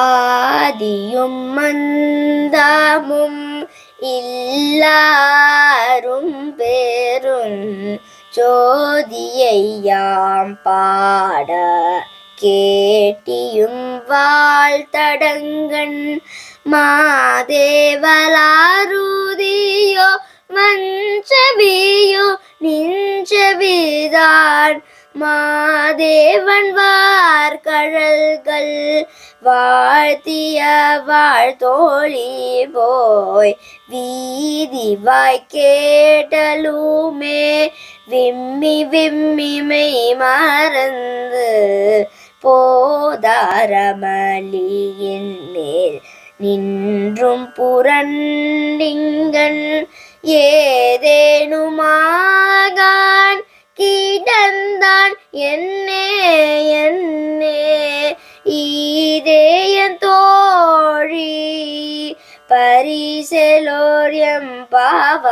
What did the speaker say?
ஆதியும் மந்தமும் இல்லாரும் பெரும் ஜோதியையாம் பாட கேட்டியும் வாழ்த்தடங்கன் மாதேவலாரூதியோ வஞ்சவியோ நிஞ்சவிதான் மாதேவன் வார்கழல்கள் வாழ்த்திய வாழ்த்தோழி போய் வீதி வாய் கேட்டலுமே விம்மி விம்மி மெய் மறந்து போதாரமளியின் மேல் நின்றும் புரண்டிங்கன் ஏதேனுமா கிடந்தான் என்னே என்னே ஈதேயன் தோழி பரிசெலோரியம் பாவ.